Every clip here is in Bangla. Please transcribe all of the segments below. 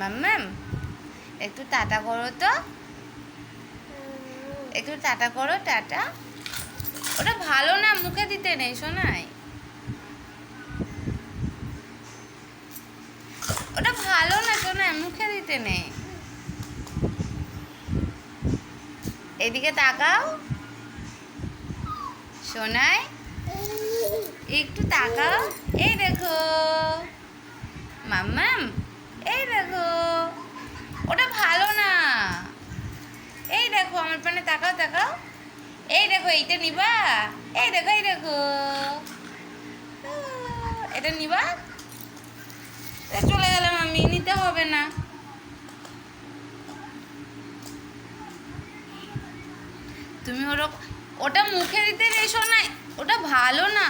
মাম্মাম একটু টাটা করো তো। একটু টাটা করো, টাটা। ওটা ভালো না, মুখে দিতে নেই শোনাই ওটা ভালো না শোনাই মুখে দিতে নেই। এদিকে তাকাও। শোনাই একটু তাকাও। এই দেখো। মাম্মাম, এই দেখো, ওটা ভালো না। এই দেখো, আমার পানে তাকাও তাকাও। এই দেখো, এইটা নিবা। এই দেখো এই দেখো। এটা নিবা। চলে গেলাম আমি নিতে হবে না। তুমি ওরকম ওটা মুখে দিতে এসো না ওটা ভালো না।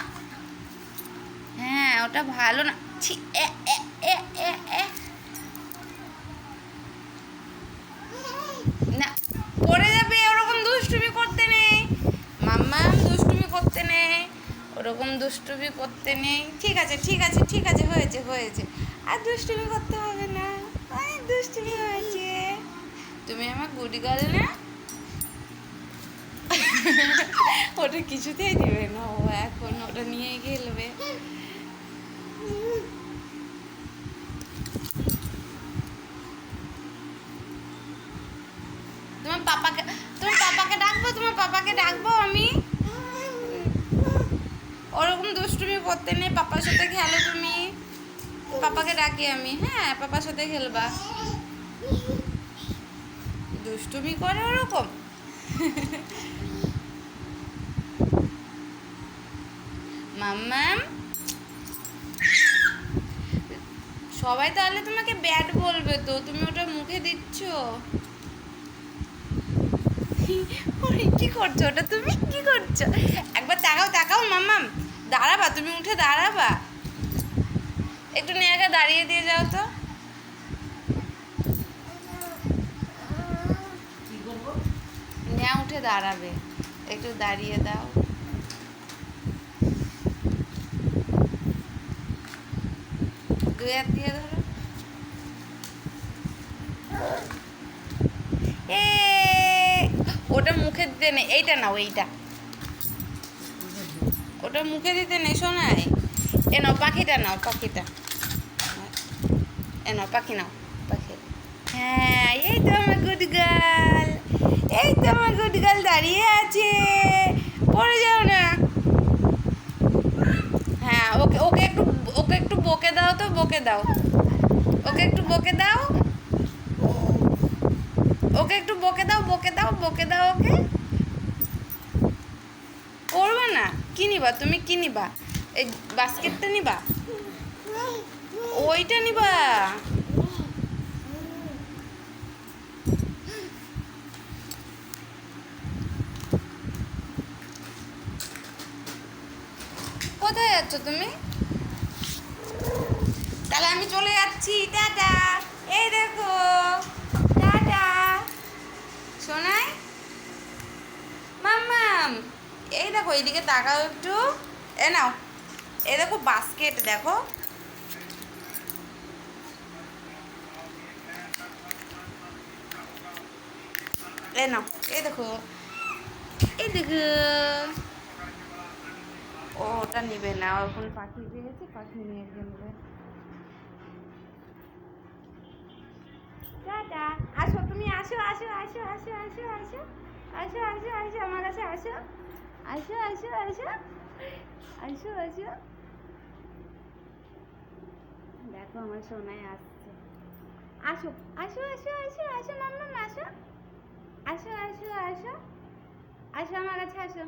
হ্যাঁ ওটা ভালো না। ছি এ এ এ এ এ না, পড়ে যাবে, ওরকম দুষ্টুমি করতে নেই। মাম্মা, দুষ্টুমি করতে নেই। ওরকম দুষ্টুমি করতে নেই। ঠিক আছে ঠিক আছে ঠিক আছে, হয়েছে হয়েছে। আর দুষ্টুমি করতে হবে না। দুষ্টুমি হয়েছে। তুমি আমার গুড গার্ল না? ওটা কিছুতেই দিবে না। ও এখন ওটা নিয়ে খেলবে। তোমার পাপাকে তোমার পাপাকে ডাকবো? তোমার পাপাকে ডাকবো আমি? ওরকম দুষ্টুমি করতে নেই। পাপার সাথে খেলো তুমি। পাপাকে ডাকি আমি। হ্যাঁ পাপার সাথে খেলবা। দুষ্টুমি করে ওরকম? মাম্মাম সবাই তাহলে তোমাকে ব্যাট বলবে তো তুমি ওটা মুখে দিচ্ছ? কি করছ ওটা তুমি? কি করছ? একবার তাকাও তাকাও মাম্মাম দাঁড়াবা তুমি উঠে দাঁড়াবা। একটু নেয়াকে দাঁড়িয়ে দিয়ে যাও তো। নেয়া উঠে দাঁড়াবে একটু দাঁড়িয়ে দাও। দিয়ে ধরো এ ওটা মুখে দিতে নেই এইটা নাও এইটা ওটা মুখে দিতে নেই শোনাই এ নাও পাখিটা নাও পাখিটা এ নাও পাখি নাও পাখি হ্যাঁ এই তো আমার গুড গার্ল এই তো আমার গুড গার্ল দাঁড়িয়ে আছে পড়ে যাও না হ্যাঁ ওকে ওকে একটু ওকে একটু বকে দাও তো বকে দাও। ওকে একটু বকে দাও। ওকে একটু বকে দাও বকে দাও বকে দাও ওকে। করবে না, কি নিবা? তুমি কি নিবা? এই বাস্কেটটা নিবা? ওইটা নিবা। কোথায় যাচ্ছ তুমি? তাহলে আমি চলে যাচ্ছি। টাটা। এই দেখো। টাটা। শোনাই মাম্মাম, এই দেখো, এইদিকে তাকাও একটু। এ নাও। এই দেখো বাস্কেট দেখো। এ নাও, এই দেখো। এই দেখো। ওটা নিবে না। এখন পাখি পেয়েছে, পাখি নিয়ে কিনবে টাটা আসো তুমি আসো আসো আসো আসো আসো আসো আসো আসো আসো আমার কাছে আসো আসো আসো আসো আসো আসো দেখো আমার সোনায় আসছে আসো আসো আসো আসো আসো মাম্মাম আসো আসো আসো আসো আসো আমার কাছে আসো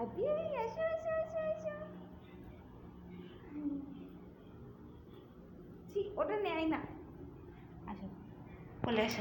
হাতি এই এসো এসো এসো এসো ওটা নেয় না। আসো বলে এসো